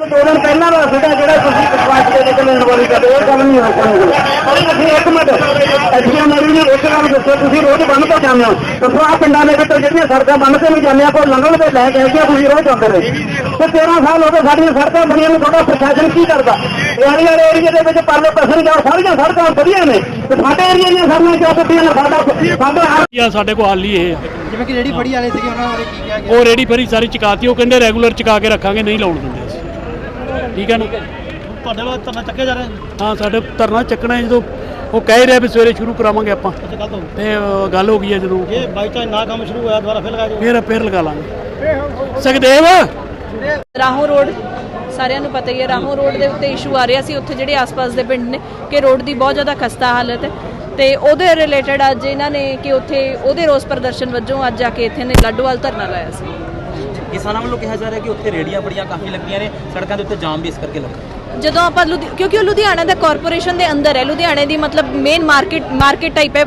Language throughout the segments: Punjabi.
ਦੋ ਦਿਨ ਪਹਿਲਾਂ ਦਾ ਸੀਗਾ ਜਿਹੜਾ ਤੁਸੀਂ ਵਿਸ਼ਵਾਸ ਗੱਲ ਨਹੀਂ ਹੋ ਸਕਦੀ ਇੱਕ ਮਿੰਟ ਦੱਸੋ ਤੁਸੀਂ ਰੋਜ਼ ਬੰਨ ਤੋਂ ਜਾਂਦੇ ਹੋ ਦੱਸੋ ਆ ਪਿੰਡਾਂ ਦੇ ਵਿੱਚ ਜਿਹੜੀਆਂ ਸੜਕਾਂ ਬੰਨ ਤੇ ਵੀ ਜਾਂਦੇ ਆ ਕੋਈ ਲੰਘਣ ਦੇ ਲੈ ਕੇ ਆਈਆਂ ਤੁਸੀਂ ਰੋਜ਼ ਜਾਂਦੇ ਨੇ ਤੇ 13 ਸਾਲ ਹੋ ਗਏ ਸਾਡੀਆਂ ਸੜਕਾਂ ਬਣੀਆਂ ਨੂੰ ਤੁਹਾਡਾ ਪ੍ਰਸ਼ਾਸਨ ਕੀ ਕਰਦਾ? ਯਾਰੀ ਵਾਲੇ ਏਰੀਏ ਦੇ ਵਿੱਚ ਪਰਲੇ ਪਾਸੇ ਜਾਓ ਸਾਰੀਆਂ ਸੜਕਾਂ ਵਧੀਆ ਨੇ ਤੇ ਸਾਡੇ ਏਰੀਏ ਦੀਆਂ ਸੜਕਾਂ ਕਿਉਂ ਟੁੱਟੀਆਂ ਨੇ? ਸਾਡਾ ਸਾਡਾ ਜਾਂ ਸਾਡੇ ਕੋਲ ਹੱਲ ਹੀ ਇਹ। ਆ ਜਿਵੇਂ ਕਿ ਰੇੜੀ ਫੜੀ ਵਾਲੇ ਸੀਗੇ ਉਹਨਾਂ ਬਾਰੇ ਕੀ ਕਿਹਾ ਗਿਆ? ਉਹ ਰੇੜੀ ਫਰੀ ਸਾਰੀ ਚਕਾਤੀ ਉਹ ਕਹਿੰਦੇ ਰੈਗੂਲਰ ਚਕਾ ਕੇ ਰੱਖਾਂਗੇ ਨਹੀਂ ਲਾਉਣ ਦਿੰਦੇ ਅਸੀਂ। ਠੀਕ ਹੈ ਨਾ? ਤੁਹਾਡੇ ਵੱਲ ਧਰਨਾ ਚੱਕੇ ਜਾ ਰਹੇ? ਹਾਂ ਸਾਡੇ ਧਰਨਾ ਚੱਕਣਾ ਹੈ ਜਦੋਂ ਉਹ ਕਹਿ ਰਿਹਾ ਵੀ ਸਵੇਰੇ ਸ਼ੁਰੂ ਕਰਾਵਾਂਗੇ ਆਪਾਂ। ਤੋਂ ਤੇ ਅਹ, ਗੱਲ ਹੋ ਗਈ ਹੈ ਜਦੋਂ। ਇਹ ਬਾਈ ਚਾਂਸ ਨਾ ਕੰਮ ਸ਼ੁਰੂ ਹੋਇਆ ਦੁਬਾਰਾ ਫਿਰ ਲਗਾ ਦਿਓ। ਫੇਰ ਫੇਰ ਲਗਾ ਲਾਂਗੇ। ਸੁਖਦੇਵ! ਰਾਹੋਂ ਰੋਡ ਸਾਰਿਆਂ ਨੂੰ ਪਤਾ ਹੀ ਹੈ ਰਾਹੋਂ ਰੋਡ ਦੇ ਉੱਤੇ ਇਸ਼ੂ ਆ ਰਿਹਾ ਸੀ। ਉੱਥੇ ਜਿਹੜੇ ਆਸ-ਪਾਸ ਦੇ ਪਿੰਡ ਨੇ ਕਿ ਰੋਡ ਦੀ ਬਹੁਤ ਜ਼ਿਆਦਾ ਖਸਤਾ ਹਾਲਤ ਹੈ। ਤੇ ਉਹਦੇ ਰਿਲੇਟਡ ਅੱਜ ਇਹਨਾਂ ਨੇ ਕਿ ਉੱਥੇ ਉਹਦੇ ਰੋਸ ਪ੍ਰਦਰਸ਼ਨ ਵਜੋਂ ਅੱਜ ਜਾ ਕੇ ਇੱਥੇ ਨੇ ਲੱਡੂਵਾਲ ਧਰਨਾ ਲਾਇਆ ਸੀ। ਕਿਸਾਨਾਂ ਵੱਲੋਂ ਕਿਹਾ ਜਾ ਰਿਹਾ ਕਿ ਉੱਥੇ ਰੇੜੀਆਂ ਬੜੀਆਂ ਕਾਫੀ ਲੱਗੀਆਂ ਨੇ, ਸੜਕਾਂ ਦੇ ਉੱਤੇ ਜਾਮ ਵੀ ਇਸ ਕਰਕੇ ਲੱਗਾ। ਜਦੋਂ ਆਪਾਂ ਲੁਧੀ- ਕਿਉਂਕਿ ਉਹ ਲੁਧਿਆਣਾ ਦਾ ਕਾਰਪੋਰੇਸ਼ਨ ਦੇ ਅੰਦਰ ਹੈ, ਲੁਧਿਆਣੇ ਦੀ ਮਤਲਬ ਮੇਨ ਮਾਰਕੀਟ ਮਾਰਕੀਟ ਟਾਈਪ ਹੈ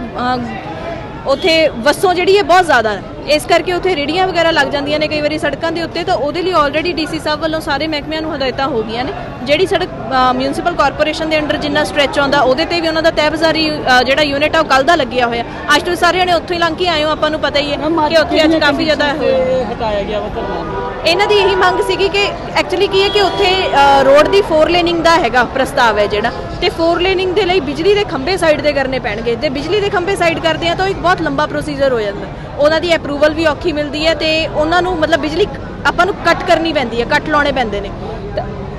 ਉੱਥੇ ਵਸੋਂ ਜਿਹੜੀ ਹੈ ਬਹੁਤ ਜ਼ਿਆਦਾ ਹੈ। ਇਸ ਕਰਕੇ ਉੱਥੇ ਰੇੜੀਆਂ ਵਗੈਰਾ ਲੱਗ ਜਾਂਦੀਆਂ ਨੇ ਕਈ ਵਾਰੀ ਸੜਕਾਂ ਦੇ ਉੱਤੇ ਤਾਂ ਉਹਦੇ ਲਈ ਆਲਰੇਡੀ ਡੀਸੀ ਸਾਹਿਬ ਵੱਲੋਂ ਸਾਰੇ ਮਹਿਕਮਿਆਂ ਨੂੰ ਹਦਾਇਤਾਂ ਹੋ ਗਈਆਂ ਨੇ। ਜਿਹੜੀ ਸੜਕ ਮਿਊਨਿਸਪਲ ਕਾਰਪੋਰੇਸ਼ਨ ਦੇ ਅੰਡਰ ਜਿੰਨਾ ਸਟ੍ਰੈਚ ਆਉਂਦਾ ਉਹਦੇ ਤੇ ਵੀ ਉਹਨਾਂ ਦਾ ਤਹਿਬਜ਼ਾਰੀ ਜਿਹੜਾ ਯੂਨਿਟ ਆ ਉਹ ਕੱਲ ਦਾ ਲੱਗਿਆ ਹੋਇਆ। ਅੱਜ ਤੁਸੀਂ ਸਾਰੇ ਜਣੇ ਉੱਥੋਂ ਹੀ ਲੰਘ ਕੇ ਆਏ ਹੋ ਆਪਾਂ ਨੂੰ ਪਤਾ ਹੀ ਹੈ ਕਿ ਉੱਥੇ ਅੱਜ ਕਾਫੀ ਜ਼ਿਆਦਾ ਹਟਾਇਆ ਗਿਆ ਵਾ ਧਰਨਾ? ਇਹਨਾਂ ਦੀ ਇਹੀ ਮੰਗ ਸੀਗੀ ਕਿ ਐਕਚੁਅਲੀ ਕੀ ਹੈ ਕਿ ਉੱਥੇ ਰੋਡ ਦੀ 4 ਲੇਨਿੰਗ ਦਾ ਹੈਗਾ ਪ੍ਰਸਤਾਵ ਹੈ ਜਿਹੜਾ। ਤੇ 4 ਲੇਨਿੰਗ ਦੇ ਲਈ ਬਿਜਲੀ ਦੇ ਖੰਭੇ ਸਾਈਡ ਤੇ ਕਰਨੇ ਪੈਣਗੇ। ਤੇ ਬਿਜਲੀ ਦੇ ਖੰਭੇ ਸਾਈਡ ਕਰਦੇ ਆ ਤਾਂ ਇੱਕ ਬਹੁਤ ਲੰਬਾ ਪ੍ਰੋਸੀਜਰ ਹੋ ਜਾਂਦਾ। ਉਹਨਾਂ ਦੀ ਅਪਰੂਵਲ ਵੀ ਔਖੀ ਮਿਲਦੀ ਹੈ ਤੇ ਉਹਨਾਂ ਨੂੰ ਮਤਲਬ ਬਿਜਲੀ ਆਪਾਂ ਨੂੰ ਕੱਟ ਕਰਨੀ ਪੈਂਦੀ ਹੈ ਕੱਟ ਲਾਉਣੇ ਪੈਂਦੇ ਨੇ।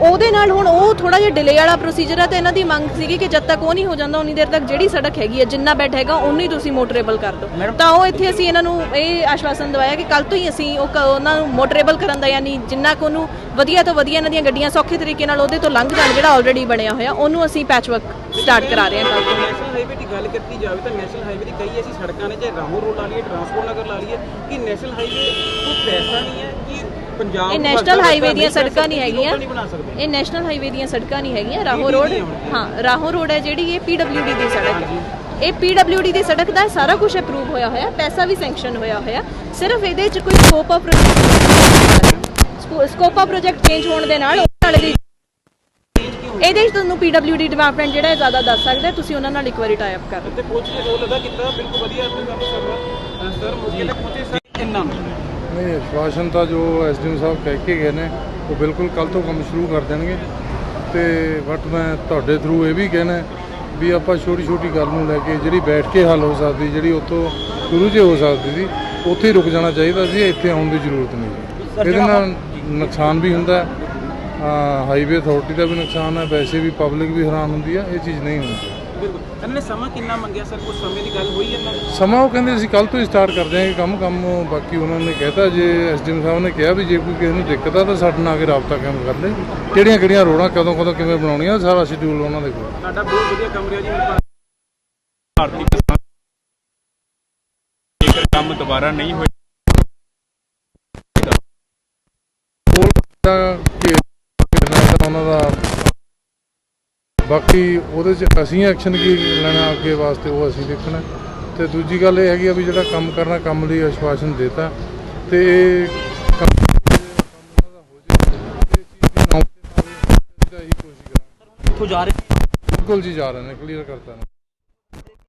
ਉਹਦੇ ਨਾਲ ਹੁਣ ਉਹ ਥੋੜਾ ਜਿਹਾ ਡਿਲੇ ਵਾਲਾ ਪ੍ਰੋਸੀਜਰ ਹੈ ਤੇ ਇਹਨਾਂ ਦੀ ਮੰਗ ਸੀਗੀ ਕਿ ਜਦ ਤੱਕ ਉਹ ਨਹੀਂ ਹੋ ਜਾਂਦਾ ਉਨੀ ਦੇਰ ਤੱਕ ਜਿਹੜੀ ਸੜਕ ਹੈਗੀ ਹੈ ਜਿੰਨਾ ਬੈਡ ਹੈਗਾ ਉਨੀ ਤੁਸੀਂ ਮੋਟਰੇਬਲ ਕਰ ਦਿਓ। ਤਾਂ ਉਹ ਇੱਥੇ ਅਸੀਂ ਇਹਨਾਂ ਨੂੰ ਇਹ ਆਸ਼ਵਾਸਨ ਦਵਾਇਆ ਕਿ ਕੱਲ ਤੋਂ ਹੀ ਅਸੀਂ ਉਹ ਉਹਨਾਂ ਨੂੰ ਮੋਟਰੇਬਲ ਕਰਨ ਦਾ ਯਾਨੀ ਜਿੰਨਾ ਕੁ ਉਹਨੂੰ ਵਧੀਆ ਤੋਂ ਵਧੀਆ ਇਹਨਾਂ ਦੀਆਂ ਗੱਡੀਆਂ ਸੌਖੇ ਤਰੀਕੇ ਨਾਲ ਉਹਦੇ ਤੋਂ ਲੰਘ ਜਾਣ ਜਿਹੜਾ ਆਲਰੇਡੀ ਬਣਿਆ ਹੋਇਆ ਉਹਨੂੰ ਅਸੀਂ ਪੈਚਵਰਕ ਸਟਾਰਟ ਕਰਾ ਰਹੇ ਹਾਂ ਕੱਲ ਤੋਂ। ਨੈਸ਼ਨਲ ਹਾਈਵੇ ਦੀ ਗੱਲ ਕੀਤੀ ਜਾਵੇ ਤਾਂ ਨੈਸ਼ਨਲ ਹਾਈਵੇ ਦੀ ਕਈ ਐਸੀ ਸੜਕਾਂ ਨੇ ਚਾਹੇ ਰਾਹੋਂ ਰੋਡ ਲਾ ਲਈਏ ਟਰਾਂਸਪੋਰਟ ਨਗਰ ਲਾ ਲਈਏ ਕਿ ਨੈਸ਼ਨਲ ਹਾਈਵੇ ਕੋਈ ਪੈਸਾ ਨਹੀਂ ਹੈ ਪੰਜਾਬ ਇਹ ਨੈਸ਼ਨਲ ਹਾਈਵੇ ਦੀਆਂ ਸੜਕਾਂ ਨਹੀਂ ਹੈਗੀਆਂ। ਇਹ ਨੈਸ਼ਨਲ ਹਾਈਵੇ ਦੀਆਂ ਸੜਕਾਂ ਨਹੀਂ ਹੈਗੀਆਂ ਰਾਹੋਂ ਰੋਡ ਹਾਂ ਰਾਹੋਂ ਰੋਡ ਹੈ ਜਿਹੜੀ ਇਹ ਪੀਡਬਲਯੂਡੀ ਦੀ ਸੜਕ ਹੈ। ਇਹ ਪੀਡਬਲਯੂਡੀ ਦੀ ਸੜਕ ਦਾ ਸਾਰਾ ਕੁਝ ਅਪਰੂਵ ਹੋਇਆ ਹੋਇਆ ਪੈਸਾ ਵੀ ਸੈਂਕਸ਼ਨ ਹੋਇਆ ਹੋਇਆ। ਸਿਰਫ ਇਹਦੇ 'ਚ ਕੋਈ scope of scope of project change ਹੋਣ ਦੇ ਨਾਲ ਉਹਨਾਂ ਨਾਲ ਦੀ ਇਹਦੇ 'ਚ ਤੁਹਾਨੂੰ ਪੀਡਬਲਯੂਡੀ ਡਿਪਾਰਟਮੈਂਟ ਜਿਹੜਾ ਹੈ ਜ਼ਿਆਦਾ ਦੱਸ ਸਕਦਾ ਤੁਸੀਂ ਉਹਨਾਂ ਨਾਲ ਇੱਕ ਵਾਰੀ ਟਾਈ ਅਪ ਕਰ ਲਓ। ਤੇ ਪੁੱਛ ਕੇ ਰੋਲ ਅਦਾ ਕੀਤਾ ਬਿਲਕੁਲ ਵਧੀਆ ਕੰਮ ਸਰ ਮੁਸ਼ਕਿਲ ਹੈ ਪਹੁੰਚੇ ਸਰ। ਇੰਨਾ। ਨਹੀਂ ਆਸ਼ਵਾਸਨ ਤਾਂ ਜੋ ਐਸਡੀਐਮ ਸਾਹਿਬ ਕਹਿ ਕੇ ਗਏ ਨੇ ਉਹ ਬਿਲਕੁਲ ਕੱਲ ਤੋਂ ਕੰਮ ਸ਼ੁਰੂ ਕਰ ਦੇਣਗੇ। ਤੇ ਬਟ ਮੈਂ ਤੁਹਾਡੇ ਥਰੂ ਇਹ ਵੀ ਕਹਿਣਾ ਵੀ ਆਪਾਂ ਛੋਟੀ ਛੋਟੀ ਗੱਲ ਨੂੰ ਲੈ ਕੇ ਜਿਹੜੀ ਬੈਠ ਕੇ ਹੱਲ ਹੋ ਸਕਦੀ ਜਿਹੜੀ ਉੱਥੋਂ ਸ਼ੁਰੂ 'ਚ ਹੋ ਸਕਦੀ ਸੀ ਉੱਥੇ ਹੀ ਰੁਕ ਜਾਣਾ ਚਾਹੀਦਾ ਸੀ ਇੱਥੇ ਆਉਣ ਦੀ ਜ਼ਰੂਰਤ ਨਹੀਂ ਇਹਦੇ ਨਾਲ ਨੁਕਸਾਨ ਵੀ ਹੁੰਦਾ ਹਾਈਵੇ ਅਥਾਰਟੀ ਦਾ ਵੀ ਨੁਕਸਾਨ ਹੈ ਵੈਸੇ ਵੀ ਪਬਲਿਕ ਵੀ ਹੈਰਾਨ ਹੁੰਦੀ ਹੈ ਇਹ ਚੀਜ਼ ਨਹੀਂ ਹੋਣੀ ਚਾਹੀਦੀ ਬਿਲਕੁਲ ਇਹਨਾਂ ਨੇ ਸਮਾਂ ਕਿੰਨਾ ਮੰਗਿਆ ਸਰ? ਕੁਝ ਸਮੇਂ ਦੀ ਗੱਲ ਹੋਈ ਇਹਨਾਂ ਨਾਲ ਸਮਾਂ ਉਹ ਕਹਿੰਦੇ ਅਸੀਂ ਕੱਲ ਤੋਂ ਹੀ ਸਟਾਰਟ ਕਰ ਦਿਆਂਗੇ ਕੰਮ ਕੰਮ ਬਾਕੀ ਉਹਨਾਂ ਨੇ ਕਹਿਤਾ ਜੇ ਐਸਡੀਐਮ ਸਾਹਿਬ ਨੇ ਕਿਹਾ ਵੀ ਜੇ ਕੋਈ ਕਿਸੇ ਨੂੰ ਦਿੱਕਤ ਆ ਤਾਂ ਸਾਡੇ ਨਾਲ ਆ ਕੇ ਰਾਬਤਾ ਕਾਇਮ ਕਰ ਲੈ। ਕਿਹੜੀਆਂ ਕਿਹੜੀਆਂ ਰੋਡਾਂ ਕਦੋਂ ਕਦੋਂ ਕਿਵੇਂ ਬਣਾਉਣੀਆਂ ਸਾਰਾ ਸ਼ਡਿਊਲ ਉਹਨਾਂ ਦੇ ਕੋਲ। ਤੁਹਾਡਾ ਬਹੁਤ ਵਧੀਆ ਕੰਮ ਰਿਹਾ ਜੀ ਮੇਰੇ ਪਾਸ ਭਾਰਤੀ ਕਿਸਾਨ ਜੇਕਰ ਕੰਮ ਦੁਬਾਰਾ ਨਹੀਂ ਹੋਇਆ ਉਹਨਾਂ ਦਾ ਬਾਕੀ ਉਹਦੇ 'ਚ ਅਸੀਂ ਐਕਸ਼ਨ ਕੀ ਲੈਣਾ ਅੱਗੇ ਵਾਸਤੇ ਉਹ ਅਸੀਂ ਦੇਖਣਾ। ਤੇ ਦੂਜੀ ਗੱਲ ਇਹ ਹੈਗੀ ਆ ਵੀ ਜਿਹੜਾ ਕੰਮ ਕਰਨਾ ਕੰਮ ਲਈ ਆਸ਼ਵਾਸਨ ਦਿੱਤਾ। ਤੇ ਇਹ ਕੰਮ ਕੰਮ ਉਹਨਾਂ ਦਾ ਹੋ ਜਾਏ ਇਹ ਚੀਜ਼ ਦੀ ਨੌਬਤ ਨਾ ਆਵੇ ਇਹਦਾ ਹੀ ਕੋਸ਼ਿਸ਼ ਕਰਾਂਗੇ। ਇੱਥੋਂ ਜਾ ਰਹੇ ਬਿਲਕੁਲ ਜੀ ਜਾ ਰਹੇ ਨੇ ਕਲੀਅਰ ਕਰਤਾ ਨੇ।